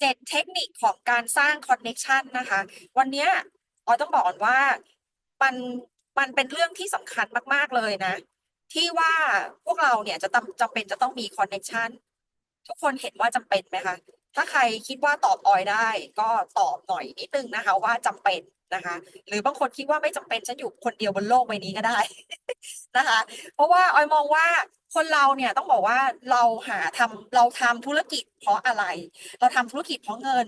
เจ็ดเทคนิคของการสร้างคอนเน็ชันนะคะ วันนี้ออยต้องบอกก่อนว่ามันมันเป็นเรื่องที่สำคัญมาก ๆ เลยนะ ที่ว่าพวกเราเนี่ยจะจำจำเป็นจะต้องมีคอนเน็ชันทุกคนเห็นว่าจำเป็นไหมคะ ถ้าใครคิดว่าตอบออยได้ ก็ตอบหน่อยนิดนึงนะคะ ว่าจำเป็นนะคะ หรือบางคนคิดว่าไม่จำเป็นฉันอยู่คนเดียวบนโลกใบนี้ก็ได้นะคะ เพราะว่าออยมองว่า คนเราเนี่ยต้องบอกว่าเราหาทำเราทำธุรกิจเพราะอะไร เราทำธุรกิจเพราะเงิน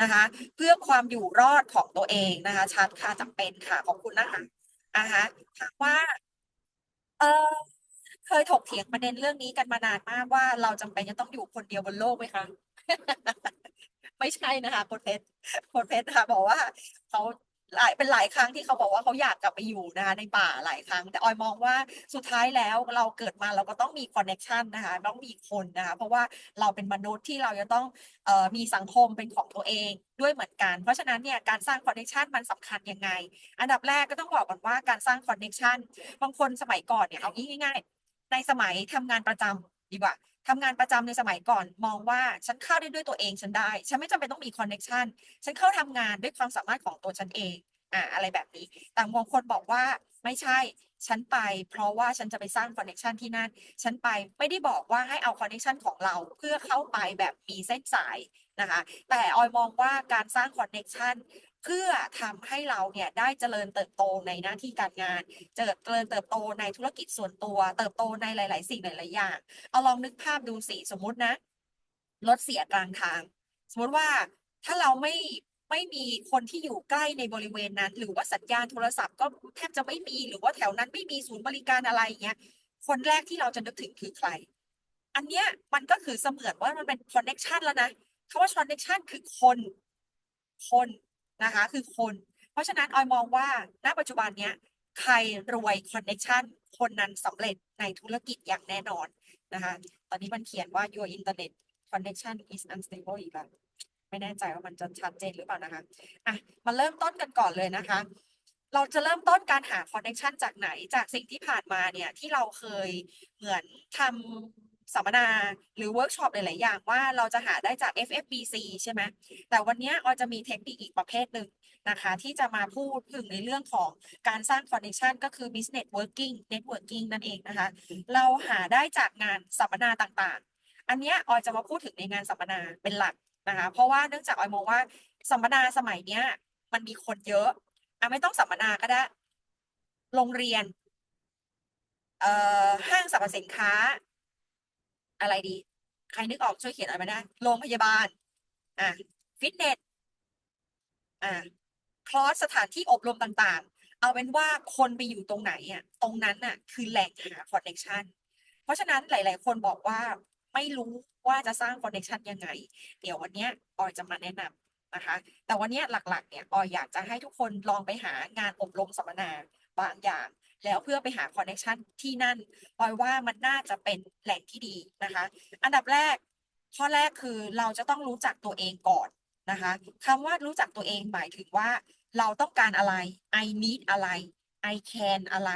นะคะ เพื่อความอยู่รอดของตัวเองนะคะชัดค่ะจำเป็นค่ะขอบคุณนะคะอ่าฮะถามว่า เออเคยถกเถียงประเด็นเรื่องนี้กันมานานมากว่าเราจำเป็นจะต้องอยู่คนเดียวบนโลกไหมคะไม่ใช่นะคะโค้ชเพชรโค้ชเพชรนะคะบอกว่าเขา หลายเป็นหลายครั้งที่เขาบอกว่าเขาอยากกลับไปอยู่นะคะในป่าหลายครั้ง แต่ออยมองว่าสุดท้ายแล้วเราเกิดมาเราก็ต้องมีคอนเน c t ชันนะคะต้องมีคนนะคะเพราะว่าเราเป็นมนุษย์ที่เราจะต้องออมีสังคมเป็นของตัวเองด้วยเหมือนกัน เพราะฉะนั้นเนี่ยการสร้างคอนเน c t ชันมันสำคัญยังไง อันดับแรกก็ต้องบอกก่อนว่าการสร้างคอนเน c t ชันบางคนสมัยก่อนเนี่ยเอาง่ายๆในสมัยทำงานประจำดีกว่า ทำงานประจำในสมัยก่อน มองว่าฉันเข้าได้ด้วยตัวเองฉันได้ ฉันไม่จำเป็นต้องมีคอนเน็ชันฉันเข้าทำงานด้วยความสามารถของตัวฉันเองอ่าอะไรแบบนี้ แต่บางคนบอกว่าไม่ใช่ ฉันไป เพราะว่าฉันจะไปสร้างคอนเน็ชันที่นั่น ฉันไปไม่ได้บอกว่าให้เอาคอนเน็ชันของเราเพื่อเข้าไปแบบมีเส้นสายนะคะ แต่ออยมองว่าการสร้างคอนเน็ชัน เพื่อทำให้เราเนี่ยได้เจริญเติบโตในหน้าที่การงาน เจริญเติบโตในธุรกิจส่วนตัว เติบโตในหลาย ๆ สิ่งหลายๆอย่าง เอาลองนึกภาพดูสิสมมุตินะรถเสียกลางทาง สมมติว่าถ้าเราไม่ไม่มีคนที่อยู่ใกล้ในบริเวณนั้น หรือว่าสัญญาณโทรศัพท์ก็แทบจะไม่มีหรือว่าแถวนั้นไม่มีศูนย์บริการอะไรเงี้ยคนแรกที่เราจะนึกถึงคือใคร อันเนี้ยมันก็คือเสมือนว่ามันเป็นคอนเน็ชันแล้วนะคำว่าคอนเน็ชันคือคน คน นะคะ คือคน เพราะฉะนั้นออยมองว่าณปัจจุบันเนี้ยใครรวยคอนเน็ชันคนนั้นสำเร็จในธุรกิจอย่างแน่นอนนะคะ ตอนนี้มันเขียนว่า your internet connection is unstable อีกแล้วไม่แน่ใจว่ามันจะชัดเจนหรือเปล่านะคะอะมาเริ่มต้นกันก่อนเลยนะคะ เราจะเริ่มต้นการหาคอนเน็ชันจากไหน จากสิ่งที่ผ่านมาเนี่ยที่เราเคยเหมือนทำ สัมมนาหรือเวิร์กช็อปหลาย ๆ อย่างว่าเราจะหาได้จาก FFBC ใช่ไหมแต่วันนี้ออยจะมีเทคนิคอีกประเภทหนึ่งนะคะ ที่จะมาพูดถึงในเรื่องของการสร้างคอนเน c t ชันก็คือ business working networking นั่นเองนะคะ เราหาได้จากงานสัมมนาต่าง ๆ อันนี้ออยจะมาพูดถึงในงานสัมมนาเป็นหลักนะคะ เพราะว่าเนื่องจากออยมองว่าสัมมนาสมัยเนี้ย มันมีคนเยอะอะไม่ต้องสัมมนาก็ได้ โรงเรียนเอ่อห้างสรรพสินค้า อะไรดี ใครนึกออกช่วยเขียนอะไรมาได้โรงพยาบาล อะฟิตเนสอะคลอสสถานที่อบรมต่างๆ เอาเป็นว่าคนไปอยู่ตรงไหนอะตรงนั้นน่ะ คือแหล่งหาคอนเน c t ชันเพราะฉะนั้นหลาย ๆ คนบอกว่าไม่รู้ว่าจะสร้างคอนเน c t ชันยังไง เดี๋ยววันนี้ออยจะมาแนะนำนะคะ แต่วันนี้หลัก ๆ เนี่ยออยอยากจะให้ทุกคนลองไปหางานอบรมสัมมนาบางอย่าง แล้วเพื่อไปหาคอนเน c t ชันที่นั่นออยว่ามันน่าจะเป็นแหล่งที่ดีนะคะ อันดับแรก ข้อแรกคือเราจะต้องรู้จักตัวเองก่อนนะคะคำว่ารู้จักตัวเองหมายถึงว่า เราต้องการอะไร I need อะไร I can อะไร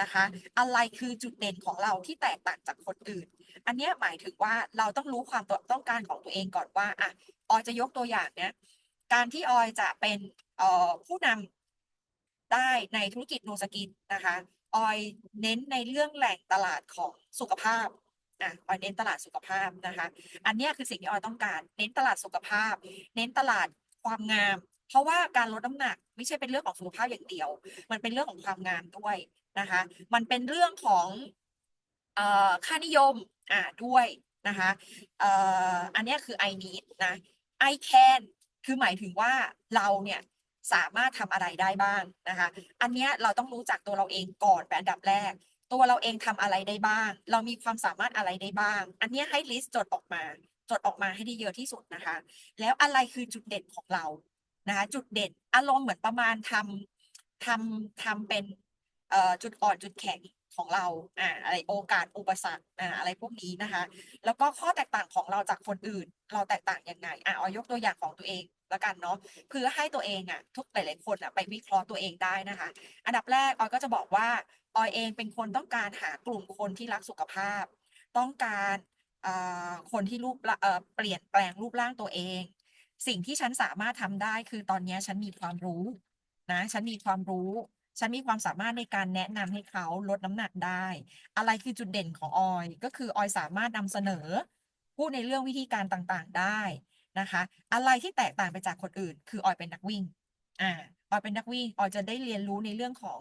นะคะ อะไรคือจุดเด่นของเราที่แตกต่างจากคนอื่น อันเนี้ยหมายถึงว่าเราต้องรู้ความต้องการของตัวเองก่อนว่าอะออยจะยกตัวอย่างเนี้ยการที่ออยจะเป็นผู้นำ ได้ในธุรกิจโนสกินนะคะออยเน้นในเรื่องแหล่งตลาดของสุขภาพอะออยเน้นตลาดสุขภาพนะคะ อันเนี้ยคือสิ่งที่ออยต้องการ เน้นตลาดสุขภาพ เน้นตลาดความงาม เพราะว่าการลดน้ำหนักไม่ใช่เป็นเรื่องของสุขภาพอย่างเดียว มันเป็นเรื่องของความงามด้วยนะคะ มันเป็นเรื่องของอค่านิยมอ่าด้วยนะคะอ่ออันเนี้ยคือ I need นะ I can คือหมายถึงว่าเราเนี่ย สามารถทำอะไรได้บ้างนะคะ อันนี้เราต้องรู้จักตัวเราเองก่อนเป็นอันดับแรก ตัวเราเองทำอะไรได้บ้าง เรามีความสามารถอะไรได้บ้าง อันนี้ให้ลิสต์จดออกมา จดออกมาให้ได้เยอะที่สุดนะคะ แล้วอะไรคือจุดเด่นของเรานะคะ จุดเด่นอารมณ์เหมือนประมาณทำทำทำเป็นเอ่อจุดอ่อนจุดแข็งของเราอ่าอะไรโอกาสอุปสรรคอ่าอะไรพวกนี้นะคะ แล้วก็ข้อแตกต่างของเราจากคนอื่น เราแตกต่างยังไงอะออยยกตัวอย่างของตัวเอง แล้วกันเนาะเพื่อให้ตัวเองอะทุกหลายๆคนอะไปวิเคราะห์ตัวเองได้นะคะ อันดับแรกออยก็จะบอกว่าออยเองเป็นคนต้องการหากลุ่มคนที่รักสุขภาพ ต้องการอ่าคนที่รูปเอ่อเปลี่ยนแปลงรูปร่างตัวเอง สิ่งที่ฉันสามารถทำได้คือตอนนี้ฉันมีความรู้นะฉันมีความรู้ฉันมีความสามารถในการแนะนำให้เขาลดน้ำหนักได้ อะไรคือจุดเด่นของออย ก็คือออยสามารถนำเสนอ พูดในเรื่องวิธีการต่างๆ ได้ นะคะ อะไรที่แตกต่างไปจากคนอื่น คือออยเป็นนักวิ่งอ่าออยเป็นนักวิ่งออยจะได้เรียนรู้ในเรื่องของ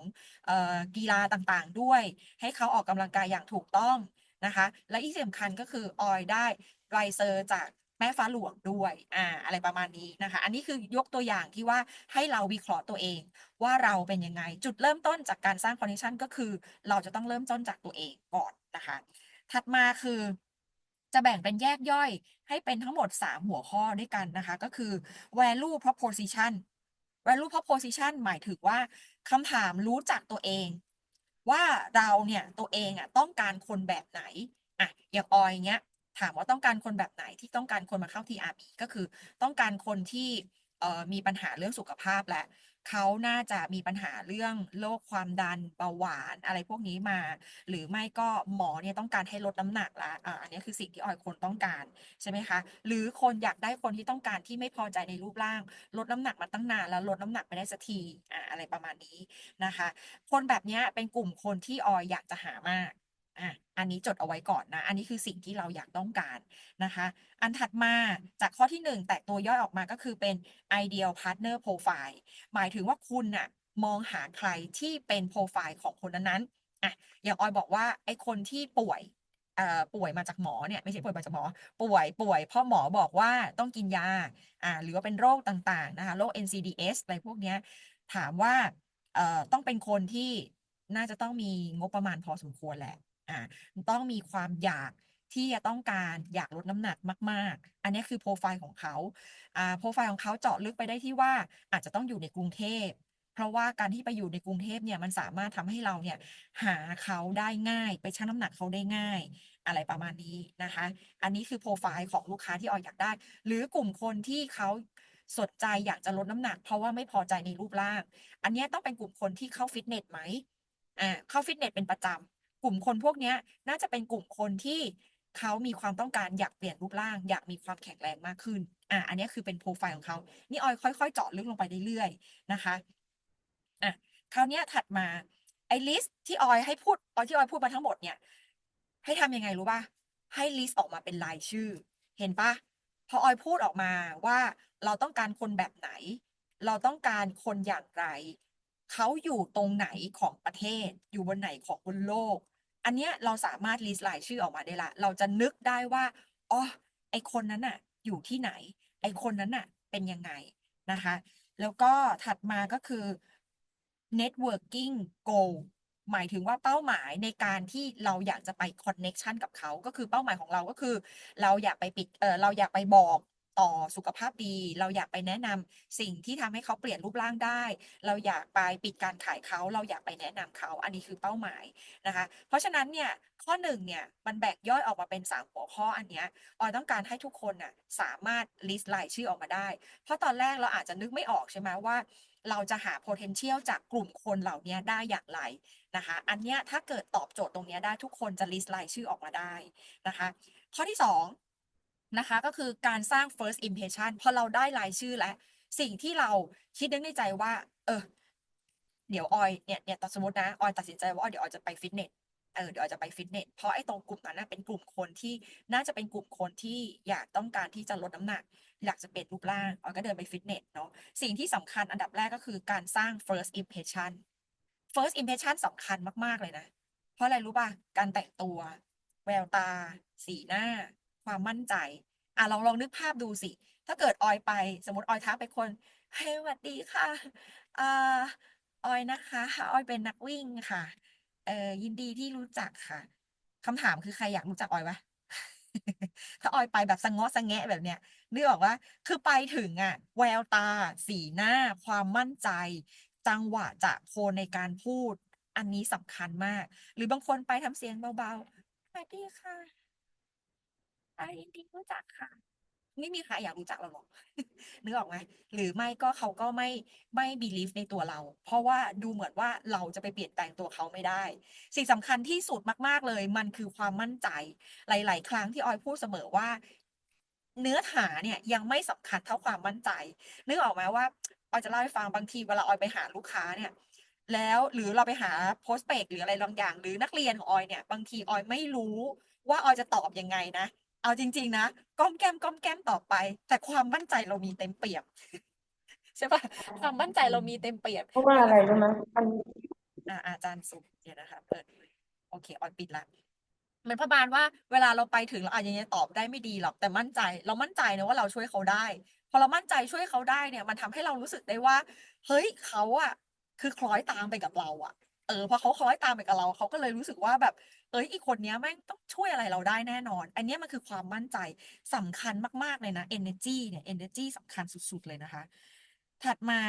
ออกีฬาต่างๆด้วย ให้เขาออกกำลังกายอย่างถูกต้องนะคะ และที่สำคัญก็คือออยได้ใบเซอร์จากแม่ฟ้าหลวงด้วยอ่าอะไรประมาณนี้นะคะ อันนี้คือยกตัวอย่างที่ว่าให้เราวิเคราะห์ตัวเอง ว่าเราเป็นยังไงจุดเริ่มต้นจากการสร้างคอนเนคชันก็คือ เราจะต้องเริ่มต้นจากตัวเองก่อนนะคะ ถัดมาคือ จะแบ่งเป็นแยกย่อยให้เป็นทั้งหมด 3 หัวข้อด้วยกันนะคะ ก็คือ value proposition value proposition หมายถึงว่าคำถามรู้จักตัวเอง ว่าเราเนี่ยตัวเองอะต้องการคนแบบไหนอะอย่างออยเงี้ยถามว่าต้องการคนแบบไหนที่ต้องการคนมาเข้า TRP ก็คือต้องการคนที่มีปัญหาเรื่องสุขภาพและ เขาน่าจะมีปัญหาเรื่องโรคความดันเบาหวานอะไรพวกนี้มา หรือไม่ก็หมอเนี่ยต้องการให้ลดน้ำหนักละอ่าอันนี้คือสิ่งที่ออยคนต้องการใช่ไหมคะ หรือคนอยากได้คนที่ต้องการที่ไม่พอใจในรูปร่าง ลดน้ำหนักมาตั้งนานแล้วลดน้ำหนักไม่ได้สักทีอ่าอะไรประมาณนี้นะคะ คนแบบนี้เป็นกลุ่มคนที่ออยอยากจะหามาก อะอันนี้จดเอาไว้ก่อนนะ อันนี้คือสิ่งที่เราอยากต้องการนะคะ อันถัดมาจากข้อที่หนึ่งแตกตัวย่อยออกมาก็คือเป็น ideal partner profile หมายถึงว่าคุณน่ะมองหาใครที่เป็นโปรไฟล์ของคนนั้นๆอะอย่างออยบอกว่าไอ้คนที่ป่วยอ่อป่วยมาจากหมอเนี่ยไม่ใช่ป่วยมาจากหมอ ป่วยป่วยเพราะหมอบอกว่าต้องกินยาอ่าหรือว่าเป็นโรคต่างๆนะคะโรค NCDs อะไรพวกเนี้ยถามว่าเอ่อต้องเป็นคนที่น่าจะต้องมีงบประมาณพอสมควรแหละ อ่าต้องมีความอยากที่จะต้องการอยากลดน้ำหนักมาก ๆ อันนี้คือโปรไฟล์ของเขาอ่าโปรไฟล์ของเขาเจาะลึกไปได้ที่ว่าอาจจะต้องอยู่ในกรุงเทพ เพราะว่าการที่ไปอยู่ในกรุงเทพเนี่ยมันสามารถทำให้เราเนี่ยหาเขาได้ง่าย ไปชั่งน้ำหนักเขาได้ง่าย อะไรประมาณนี้นะคะ อันนี้คือโปรไฟล์ของลูกค้าที่ออยอยากได้ หรือกลุ่มคนที่เขาสนใจอยากจะลดน้ำหนัก เพราะว่าไม่พอใจในรูปร่าง อันนี้ต้องเป็นกลุ่มคนที่เข้าฟิตเนสไหมอ่าเข้าฟิตเนสเป็นประจำ กลุ่มคนพวกนี้น่าจะเป็นกลุ่มคนที่เขามีความต้องการอยากเปลี่ยนรูปร่าง อยากมีความแข็งแรงมากขึ้น อ่าอันนี้คือเป็นโปรไฟล์ของเขานี่ออยค่อย ๆ เจาะลึกลงไปเรื่อยๆนะคะอะคราวนี้ถัดมาไอ้ลิสต์ที่ออยให้พูดออยที่ออยพูดมาทั้งหมดเนี่ย ให้ทำยังไงรู้ป่ะให้ลิสต์ออกมาเป็นรายชื่อ เห็นป่ะพอออยพูดออกมาว่าเราต้องการคนแบบไหน เราต้องการคนอย่างไร เขาอยู่ตรงไหนของประเทศ อยู่บนไหนของบนโลก อันเนี้ยเราสามารถลิสต์รายชื่อออกมาได้ละ เราจะนึกได้ว่าอ๋อไอคนนั้นน่ะอยู่ที่ไหน ไอคนนั้นน่ะเป็นยังไงนะคะ แล้วก็ถัดมาก็คือ networking goal หมายถึงว่าเป้าหมายในการที่เราอยากจะไป connection กับเขา ก็คือเป้าหมายของเราก็คือ เราอยากไปปิดเออเราอยากไปบอก ต่อสุขภาพดี เราอยากไปแนะนำสิ่งที่ทำให้เขาเปลี่ยนรูปร่างได้ เราอยากไปปิดการขายเขาเราอยากไปแนะนำเขาอันนี้คือเป้าหมายนะคะ เพราะฉะนั้นเนี่ยข้อหนึ่งเนี่ยมันแบ่งย่อยออกมาเป็นสามหัวข้ออันเนี้ยออยต้องการให้ทุกคนน่ะสามารถ list รายชื่อออกมาได้ เพราะตอนแรกเราอาจจะนึกไม่ออกใช่ไหมว่า เราจะหา potential จากกลุ่มคนเหล่านี้ได้อย่างไรนะคะ อันเนี้ยถ้าเกิดตอบโจทย์ตรงนี้ได้ทุกคนจะ list รายชื่อออกมาได้นะคะ ข้อที่สอง นะคะ ก็คือการสร้าง first impression พอเราได้รายชื่อแล้ว สิ่งที่เราคิดนึกในใจว่า เออ เดี๋ยวออยเนี่ยเนี่ยสมมตินะออยตัดสินใจว่าออยเดี๋ยวออยจะไปฟิตเนสเออเดี๋ยวออยจะไปฟิตเนสเพราะไอ้ตรงกลุ่มนั้นนะเป็นกลุ่มคนที่น่าจะเป็นกลุ่มคนที่อยากต้องการที่จะลดน้ำหนัก อยากจะเปลี่ยนรูปร่างออยก็เดินไปฟิตเนสเนาะสิ่งที่สำคัญอันดับแรกก็คือการสร้าง first impression first impression สำคัญมาก ๆ เลยนะ เพราะอะไรรู้ป่ะ การแต่งตัว แววตา สีหน้า ความมั่นใจอะลองลองนึกภาพดูสิ ถ้าเกิดออยไป สมมติออยทักไปคนเฮ้ยสวัสดีค่ะอ่าออยนะคะออยเป็นนักวิ่งค่ะ เอ่อยินดีที่รู้จักค่ะคำถามคือใครอยากรู้จักออยวะถ้าออยไปแบบสะเงาะสะแงะแบบเนี้ยนึกออกว่าคือไปถึงอะ แววตา สีหน้า ความมั่นใจ จังหวะจะโคนในการพูด อันนี้สำคัญมาก หรือบางคนไปทำเสียงเบาๆสวัสดีค่ะ อ่ายินดีรู้จักค่ะ ไม่มีใครอยากรู้จักเราหรอก นึกออกไหมหรือไม่ก็เขาก็ไม่ไม่ believe ในตัวเรา เพราะว่าดูเหมือนว่าเราจะไปเปลี่ยนแปลงตัวเขาไม่ได้ สิ่งสำคัญที่สุดมาก ๆเลย มันคือความมั่นใจ หลาย ๆ ครั้งที่ออยพูดเสมอว่า เนื้อหาเนี่ยยังไม่สำคัญเท่าความมั่นใจ นึกออกไหมว่าออยจะเล่าให้ฟังบางทีเวลาออยไปหาลูกค้าเนี่ยแล้วหรือเราไปหาโพสเปกหรืออะไรบางอย่าง หรือนักเรียนของออยเนี่ย บางทีออยไม่รู้ว่าออยจะตอบยังไงนะ เอาจริง ๆ นะก้อมแก้มก้อมแก้มตอบไป แต่ความมั่นใจเรามีเต็มเปี่ยมใช่ปะความมั่นใจเรามีเต็มเปี่ยมเพราะว่าอะไรรู้ไหมมันอ่าอาจารย์สุเดี๋ยวนะคะเปิดเลยโอเคออยปิดละเหมือนประมาณว่าเวลาเราไปถึงเราอาจจะยังตอบได้ไม่ดีหรอกแต่มั่นใจ เรามั่นใจนะว่าเราช่วยเขาได้ พอเรามั่นใจช่วยเขาได้เนี่ย มันทำให้เรารู้สึกได้ว่า เฮ้ยเขาอะคือคล้อยตามไปกับเราอะ เออพอเขาคล้อยตามไปกับเราเขาก็เลยรู้สึกว่าแบบ เอ้ยอีกคนเนี้ยแม่งต้องช่วยอะไรเราได้แน่นอน อันนี้มันคือความมั่นใจสำคัญมากๆเลยนะ energy เนี่ย energy สำคัญสุดๆเลยนะคะ ถัดมา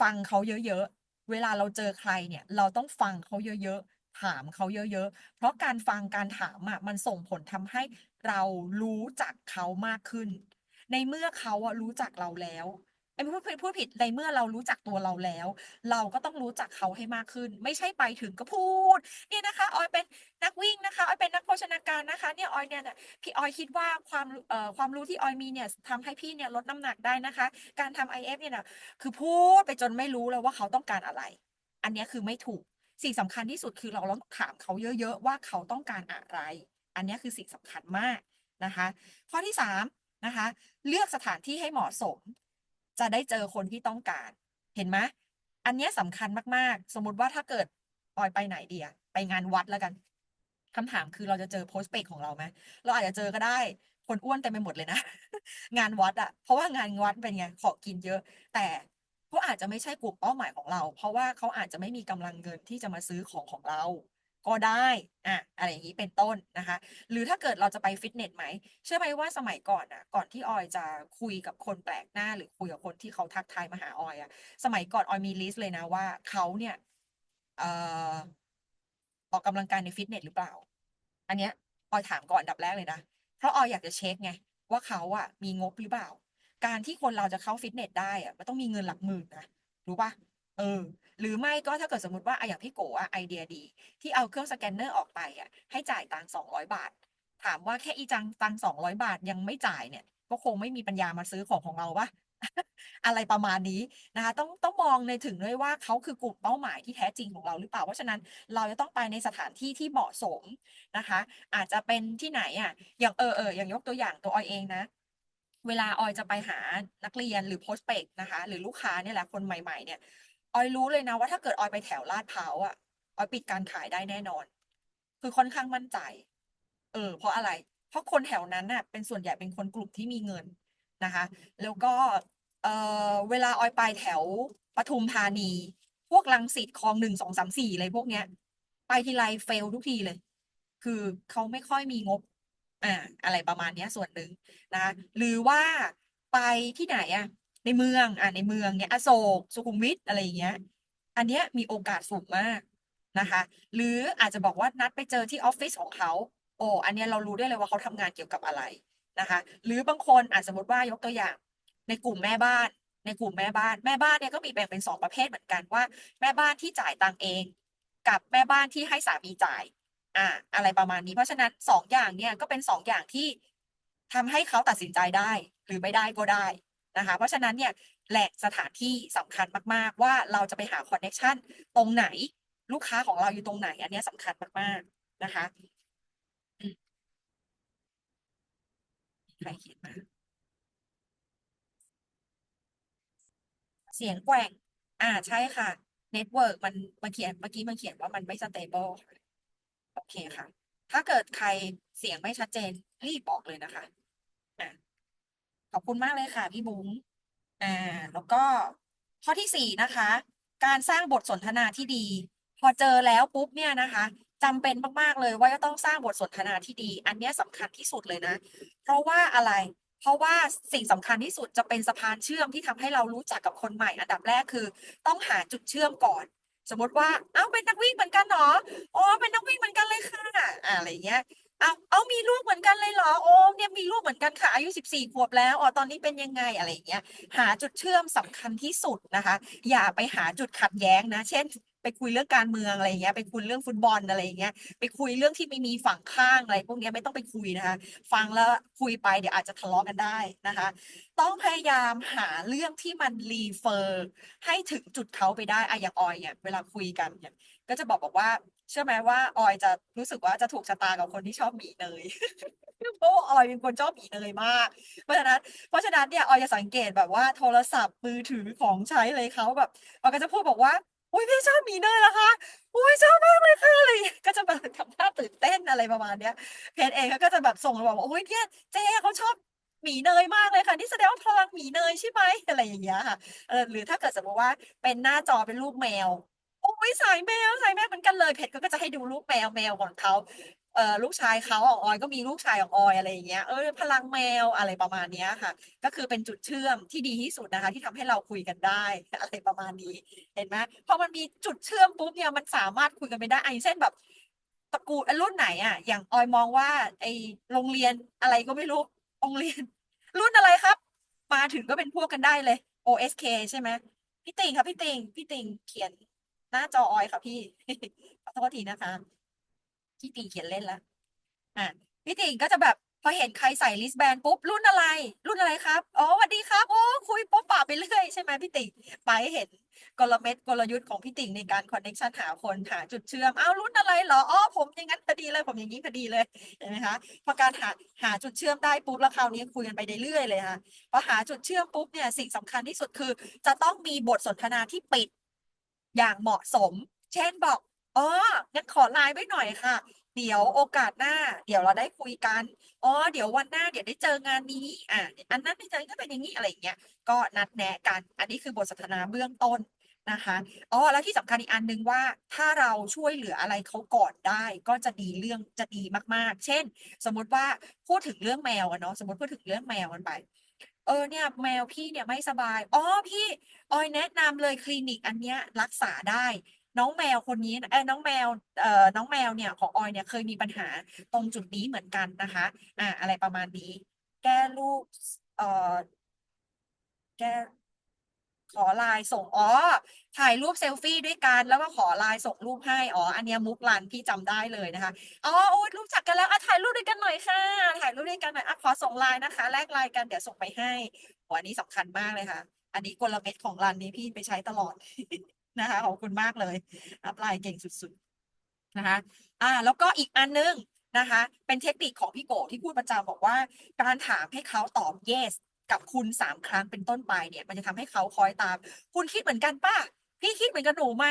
ฟังเขาเยอะๆ เวลาเราเจอใครเนี่ย เราต้องฟังเขาเยอะๆ ถามเขาเยอะๆ เพราะการฟังการถามอะมันส่งผลทำให้เรารู้จักเขามากขึ้น ในเมื่อเขาอะรู้จักเราแล้ว ไอ้พูดผิดพูดผิดในเมื่อเรารู้จักตัวเราแล้ว เราก็ต้องรู้จักเขาให้มากขึ้น ไม่ใช่ไปถึงก็พูดเนี่ยนะคะออยเป็นนักวิ่งนะคะออยเป็นนักโภชนาการนะคะเนี่ยออยเนี่ยนะพี่ออยคิดว่าความเอ่อความรู้ที่ออยมีเนี่ยทำให้พี่เนี่ยลดน้ำหนักได้นะคะ การทำ IF เนี่ยนะคือพูดไปจนไม่รู้เลยว่าเขาต้องการอะไร อันนี้คือไม่ถูกสิ่งสำคัญที่สุดคือเราต้องถามเขาเยอะๆว่าเขาต้องการอะไร อันนี้คือสิ่งสำคัญมากนะคะ ข้อที่สามนะคะเลือกสถานที่ให้เหมาะสม จะได้เจอคนที่ต้องการ เห็นไหมอันเนี้ยสำคัญมากๆ สมมุติว่าถ้าเกิดออยไปไหนเดียไปงานวัดแล้วกันคำถามคือเราจะเจอโพสเปกของเราไหมเราอาจจะเจอก็ได้คนอ้วนเต็มไปหมดเลยนะ งานวัดอะเพราะว่างานวัดเป็นไงขอกินเยอะ แต่เขาอาจจะไม่ใช่กลุ่มเป้าหมายของเรา เพราะว่าเขาอาจจะไม่มีกำลังเงินที่จะมาซื้อของของเรา ก็ได้อะอะไรอย่างนี้เป็นต้นนะคะ หรือถ้าเกิดเราจะไปฟิตเนสไหม เชื่อไหมว่าสมัยก่อนอะ ก่อนที่ออยจะคุยกับคนแปลกหน้า หรือคุยกับคนที่เขาทักทายมาหาออยอะ สมัยก่อนออยมีลิสต์เลยนะว่าเขาเนี่ยเอ่อออกกำลังกายในฟิตเนสหรือเปล่า อันเนี้ยออยถามก่อนอันดับแรกเลยนะ เพราะออยอยากจะเช็คไงว่าเขาอะมีงบหรือเปล่า การที่คนเราจะเข้าฟิตเนสได้อะมันต้องมีเงินหลักหมื่นนะรู้ปะเออ หรือไม่ก็ถ้าเกิดสมมติว่าออย่างพี่โกะอะไอเดียดี ที่เอาเครื่องสแกนเนอร์ออกไปอะให้จ่ายตังสองร้อยบาท ถามว่าแค่อีจังตังสองร้อยบาทยังไม่จ่ายเนี่ย ก็คงไม่มีปัญญามาซื้อของของเราปะอะไรประมาณนี้นะคะต้องต้องมองในถึงด้วยว่าเขาคือกลุ่มเป้าหมายที่แท้จริงของเราหรือเปล่า เพราะฉะนั้นเราจะต้องไปในสถานที่ที่เหมาะสมนะคะ อาจจะเป็นที่ไหนอะอย่างเออเอออย่างยกตัวอย่างตัวออยเองนะ เวลาออยจะไปหานักเรียนหรือโพสเปกนะคะ หรือลูกค้าเนี่ยแหละคนใหม่ ๆเนี่ย ออยรู้เลยนะว่าถ้าเกิดออยไปแถวลาดพร้าวอะออยปิดการขายได้แน่นอน คือค่อนข้างมั่นใจ เออ เพราะอะไร เพราะคนแถวนั้นน่ะ เป็นส่วนใหญ่เป็นคนกลุ่มที่มีเงินนะคะ แล้วก็เออเวลาออยไปแถวปทุมธานี พวกรังสิตคลองหนึ่งสองสามสี่อะไรพวกเนี้ย ไปทีไรเฟลทุกทีเลย คือเขาไม่ค่อยมีงบ อ่า อะไรประมาณเนี้ยส่วนหนึ่งนะคะหรือว่าไปที่ไหนอะ ในเมืองอ่าในเมืองเนี้ยอโศกสุขุมวิทอะไรอย่างเงี้ย อันเนี้ยมีโอกาสสูงมากนะคะ หรืออาจจะบอกว่านัดไปเจอที่ออฟฟิศของเขาโอ้อันเนี้ยเรารู้ได้เลยว่าเขาทำงานเกี่ยวกับอะไรนะคะ หรือบางคนอาจสมมติว่ายกตัวอย่าง ในกลุ่มแม่บ้าน ในกลุ่มแม่บ้านแม่บ้านเนี่ยก็มีแบ่งเป็นสองประเภทเหมือนกันว่า แม่บ้านที่จ่ายตังเอง กับแม่บ้านที่ให้สามีจ่ายอ่าอะไรประมาณนี้เพราะฉะนั้นสองอย่างเนี่ยก็เป็นสองอย่างที่ทำให้เขาตัดสินใจได้ หรือไม่ได้ก็ได้ นะคะ เพราะฉะนั้นเนี่ยแหล่งสถานที่สำคัญมากๆ ว่าเราจะไปหาคอนเน็ชันตรงไหนลูกค้าของเราอยู่ตรงไหน อันเนี้ยสำคัญมากๆนะคะใครเขียนมาเสียงแกว่ง อ่าใช่ค่ะเน็ตเวิร์กมันมาเขียนเมื่อกี้มันเขียนว่ามันไม่สเตเบิลโอเคค่ะ ถ้าเกิดใครเสียงไม่ชัดเจนรีบบอกเลยนะคะอะ ขอบคุณมากเลยค่ะพี่บุ้งอ่าแล้วก็ข้อที่สี่นะคะ การสร้างบทสนทนาที่ดี พอเจอแล้วปุ๊บเนี่ยนะคะจำเป็นมากๆเลยว่าจะต้องสร้างบทสนทนาที่ดี อันนี้ยสำคัญที่สุดเลยนะ เพราะว่าอะไรเพราะว่าสิ่งสำคัญที่สุดจะเป็นสะพานเชื่อมที่ทำให้เรารู้จักกับคนใหม่ อันดับแรกคือ ต้องหาจุดเชื่อมก่อน สมมติว่าเอ้าเป็นนักวิ่งเหมือนกันเหรออ๋อเป็นนักวิ่งเหมือนกันเลยค่ะอะไรเงี้ย อาเอามีลูกเหมือนกันเลยเหรอโอ้เนี่ยมีลูกเหมือนกันค่ะอายุสิบสี่ขวบแล้วอ๋อตอนนี้เป็นยังไงอะไรอย่างเงี้ยหาจุดเชื่อมสำคัญที่สุดนะคะ อย่าไปหาจุดขัดแย้งนะ เช่น ไปคุยเรื่องการเมืองอะไรเงี้ยไปคุยเรื่องฟุตบอลอะไรเงี้ยไปคุยเรื่องที่ไม่มีฝั่งข้างอะไรพวกนี้ไม่ต้องไปคุยนะคะ ฟังแล้วคุยไปเดี๋ยวอาจจะทะเลาะกันได้นะคะ ต้องพยายามหาเรื่องที่มันรีเฟอร์ให้ถึงจุดเขาไปได้อะอย่างออยเนี่ยเวลาคุยกันเนี่ยก็จะบอกบอกว่า เชื่อไหมว่าออยจะรู้สึกว่าจะถูกชะตากับคนที่ชอบหมีเนยเพราะว่าออยเป็นคนชอบหมีเนยมาก เพราะฉะนั้น เพราะฉะนั้นเนี่ยออยจะสังเกตแบบว่าโทรศัพท์มือถือของใช้เลยเขาแบบออยก็จะพูดบอกว่าอุ้ยพี่ชอบหมีเนยเหรอคะอุ้ยชอบมากเลยค่ะอะไรอย่างเงี้ยก็จะแบบทำท่าตื่นเต้นอะไรประมาณเนี้ย เพจเองเขาก็จะแบบส่งมาบอกว่าโอ้ยเนี่ยเจ๊เขาชอบหมีเนยมากเลยค่ะนี่แสดงว่าพลังหมีเนยใช่ไหมอะไรอย่างเงี้ยค่ะเออหรือถ้าเกิดสมมติว่าเป็นหน้าจอเป็นรูปแมว อุ้ยสายแมวสายแมวเหมือนกันเลยเพจก็จะให้ดูรูปแมวแมวของเขาเออลูกชายเขาของออยก็มีลูกชายของออยอะไรอย่างเงี้ยเออพลังแมวอะไรประมาณเนี้ยค่ะ ก็คือเป็นจุดเชื่อมที่ดีที่สุดนะคะ ที่ทำให้เราคุยกันได้อะไรประมาณนี้เห็นไหมพอมันมีจุดเชื่อมปุ๊บเนี่ยมันสามารถคุยกันไปได้ไอ้เช่นแบบตระกูลรุ่นไหนอะ อย่างออยมองว่า ไอโรงเรียนอะไรก็ไม่รู้โรงเรียน รุ่นอะไรครับ มาถึงก็เป็นพวกกันได้เลย OSK ใช่ไหมพี่ติงครับพี่ติงพี่ติงเขียน หน้าจอออยค่ะพี่ ขอโทษทีนะคะพี่ติงเขียนเล่นละอะพี่ติงก็จะแบบพอเห็นใครใส่ลิสแบนปุ๊บรุ่นอะไร รุ่นอะไรครับ อ๋อสวัสดีครับโอ้คุยป๊บป่าไปเรื่อยใช่ไหมพี่ติงไปเห็นกลเม็ดกลยุทธ์ของพี่ติงในการคอนเน c ชันหาคนหาจุดเชื่อมอ้าวรุ่นอะไรเหรออ๋อผมอย่างนั้นพอดีเลยผมอย่างนี้พอดีเลยเห็นไหมคะพอการหาหาจุดเชื่อมได้ปุ๊บแล้วคราวนี้คุยกันไปเรื่อยเลยค่ะพอหาจุดเชื่อมปุ๊บเนี่ยสิ่งสำคัญที่สุดคือ จะต้องมีบทสนทนาที่ปิด อย่างเหมาะสม เช่นบอกอ๋องั้นขอไลน์ไว้หน่อยค่ะ เดี๋ยวโอกาสหน้า เดี๋ยวเราได้คุยกันอ๋อเดี๋ยววันหน้าเดี๋ยวได้เจองานนี้อะอันนั้นไม่เจอก็เป็นอย่างนี้อะไรอย่างเงี้ยก็นัดแนะกัน อันนี้คือบทสนทนาเบื้องต้นนะคะอ๋อแล้วที่สำคัญอีกอันหนึ่งว่า ถ้าเราช่วยเหลืออะไรเขาก่อนได้ ก็จะดีเรื่องจะดีมากๆ เช่น สมมุติว่าพูดถึงเรื่องแมวอะเนาะสมมติพูดถึงเรื่องแมวกันไป เออเนี่ยแมวพี่เนี่ยไม่สบาย อ๋อพี่ออยแนะนำเลยคลินิกอันเนี้ยรักษาได้ น้องแมวคนนี้นะเออน้องแมวเอ่อน้องแมวเนี่ยของออยเนี่ยเคยมีปัญหาตรงจุดนี้เหมือนกันนะคะอ่าอะไรประมาณนี้ แก้ลูกเอ่อแก้ ขอไลน์ส่งอ๋อถ่ายรูปเซลฟี่ด้วยกัน แล้วก็ขอไลน์ส่งรูปให้อ๋ออันเนี้ยมุกลันพี่จำได้เลยนะคะอ๋อโอ้ยรู้จักกันแล้วอะถ่ายรูปด้วยกันหน่อยค่ะ ถ่ายรูปด้วยกันหน่อยอะขอส่งไลน์นะคะ แลกไลน์กันเดี๋ยวส่งไปให้อ้อันนี้สำคัญมากเลยค่ะ อันนี้กลเม็ดของรันนี้พี่ไปใช้ตลอดนะคะขอบคุณมากเลยอัพไลน์เก่งสุดๆนะคะ อ่า แล้วก็อีกอันนึงนะคะ เป็นเทคนิคของพี่โกที่พูดประจำบอกว่า การถามให้เขาตอบ yes กับคุณสามครั้งเป็นต้นไปเนี่ย มันจะทำให้เขาคอยตาม คุณคิดเหมือนกันป่ะพี่คิดเหมือนกับหนูไหม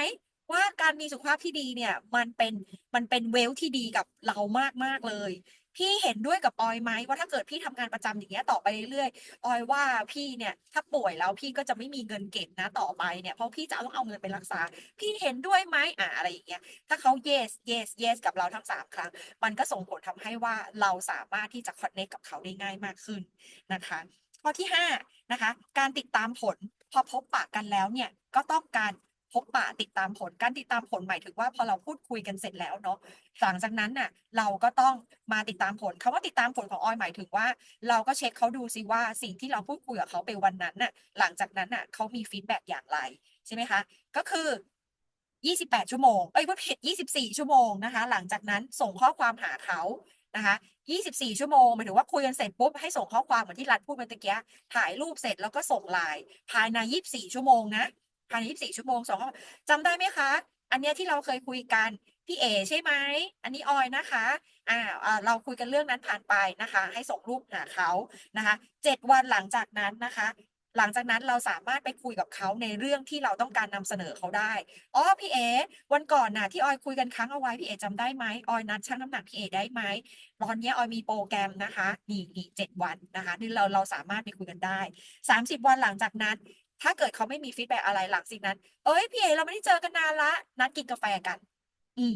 ว่าการมีสุขภาพที่ดีเนี่ย มันเป็นมันเป็นเวลที่ดีกับเรามากมากๆเลย พี่เห็นด้วยกับออยไหมว่าถ้าเกิดพี่ทำงานประจำอย่างเงี้ยต่อไปเรื่อยๆออยว่าพี่เนี่ยถ้าป่วยแล้วพี่ก็จะไม่มีเงินเก็บนะต่อไปเนี่ยเพราะพี่จะต้องเอาเงินไปรักษา พี่เห็นด้วยไหมอ่าอะไรอย่างเงี้ยถ้าเขา yes yes yes กับเราทั้งสามครั้ง มันก็ส่งผลทำให้ว่าเราสามารถที่จะ connect กับเขาได้ง่ายมากขึ้นนะคะ ข้อที่ห้านะคะการติดตามผลพอพบปะกันแล้วเนี่ยก็ต้องการพบปะติดตามผลการติดตามผลหมายถึงว่าพอเราพูดคุยกันเสร็จแล้วเนาะหลังจากนั้นน่ะเราก็ต้องมาติดตามผลคำว่าติดตามผลของออยหมายถึงว่า เราก็เช็คเขาดูซิว่าสิ่งที่เราพูดคุยกับเขาไปวันนั้นน่ะหลังจากนั้นน่ะเขามีฟีดแบ็กอย่างไรใช่ไหมคะก็คือ 28 ชั่วโมงเอ้ยว่าผิด 24 ชั่วโมงนะคะ หลังจากนั้นส่งข้อความหาเขานะคะ 24 ชั่วโมงหมายถึงว่าคุยกันเสร็จปุ๊บให้ส่งข้อความเหมือนที่รัฐพูดเมื่อตะกี้ถ่ายรูปเสร็จแล้วก็ส่งไลน์ภายใน 24 ชั่วโมงนะภายใน 24 ชั่วโมงสองข้อจำได้ไหมคะ อันเนี้ยที่เราเคยคุยกันพี่เอใช่ไหมอันนี้ออยนะคะอ่าเราคุยกันเรื่องนั้นผ่านไปนะคะ ให้ส่งรูปหาเขานะคะเจ็ดวันหลังจากนั้นนะคะ หลังจากนั้นเราสามารถไปคุยกับเขาในเรื่องที่เราต้องการนำเสนอเขาได้ อ๋อพี่เอ วันก่อนน่ะที่ออยคุยกันครั้งเอาไว้พี่เอจำได้ไหมออยนัดชั่งน้ำหนักพี่เอได้ไหมตอนนี้ออยมีโปรแกรมนะคะนี่นี่เจ็ดวันนะคะนี่เราเราสามารถไปคุยกันได้สามสิบวันหลังจากนั้น ถ้าเกิดเขาไม่มีฟีดแบ็อะไรหลังสิ่งนั้น เอ้ยพี่เอเราไม่ได้เจอกันนานละนัดกินกาแฟกัน อืม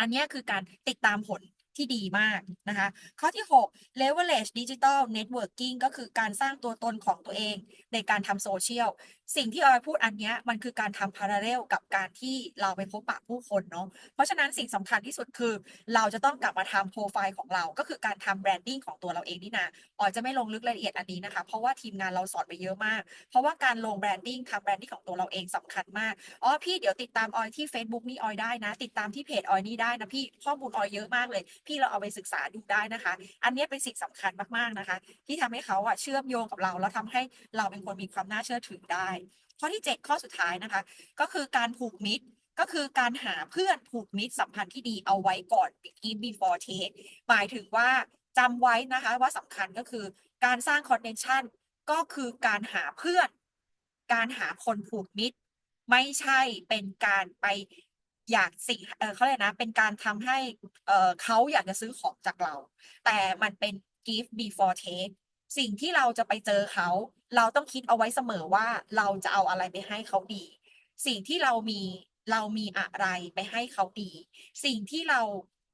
อันนี้คือการติดตามผล ที่ดีมากนะคะ ข้อที่ 6 leverage digital networking ก็คือการสร้างตัวตนของตัวเองในการทำโซเชียล สิ่งที่ออยพูดอันเนี้ยมันคือการทำ parallel กับการที่เราไปพบปะผู้คนเนาะเพราะฉะนั้นสิ่งสำคัญที่สุดคือ เราจะต้องกลับมาทำโปรไฟล์ของเราก็คือการทำแบรนดิ้งของตัวเราเองนี่นาออยจะไม่ลงลึกรายละเอียดอันนี้นะคะ เพราะว่าทีมงานเราสอนไปเยอะมาก เพราะว่าการลงแบรนดิ้งทำแบรนดิ้งของตัวเราเองสำคัญมากอ๋อพี่เดี๋ยวติดตามออยที่ Facebook นี่ออยได้นะ ติดตามที่เพจออยนี่ได้นะพี่ข้อมูลออยเยอะมากเลย พี่เราเอาไปศึกษาดูได้นะคะ อันนี้เป็นสิ่งสำคัญมากๆนะคะ ที่ทำให้เขาอะเชื่อมโยงกับเราแล้วทำให้เราเป็นคนมีความน่าเชื่อถือได้ข้อที่ 7 ข้อสุดท้ายนะคะ ก็คือการผูกมิตรก็คือการหาเพื่อนผูกมิตรสัมพันธ์ที่ดีเอาไว้ก่อน begin before take หมายถึงว่าจำไว้นะคะว่าสำคัญก็คือการสร้างคอนเน t ชันก็คือการหาเพื่อน การหาคนผูกมิตร ไม่ใช่เป็นการไปอยากสิ่งเออเขาเรียกนะ เป็นการทำให้เออเขาอยากจะซื้อของจากเรา แต่มันเป็น give before take สิ่งที่เราจะไปเจอเขา เราต้องคิดเอาไว้เสมอว่าเราจะเอาอะไรไปให้เขาดี สิ่งที่เรามีเรามีอะไรไปให้เขาดี สิ่งที่เรา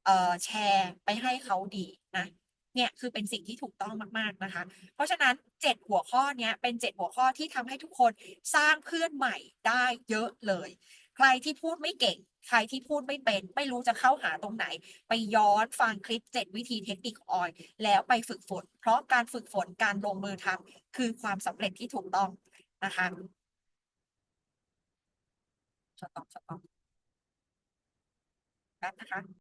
เอ่อแชร์ไปให้เขาดีนะเนี่ยคือเป็นสิ่งที่ถูกต้องมาก ๆนะคะ เพราะฉะนั้น 7 หัวข้อเนี้ยเป็น 7 หัวข้อที่ทำให้ทุกคนสร้างเพื่อนใหม่ได้เยอะเลย ใครที่พูดไม่เก่ง ใครที่พูดไม่เป็น ไม่รู้จะเข้าหาตรงไหน ไปย้อนฟังคลิป 7 วิธีเทคนิคออยแล้วไปฝึกฝน เพราะการฝึกฝนการลงมือทำคือความสำเร็จที่ถูกต้องนะคะสต็อปสต็อบแป๊บนะคะ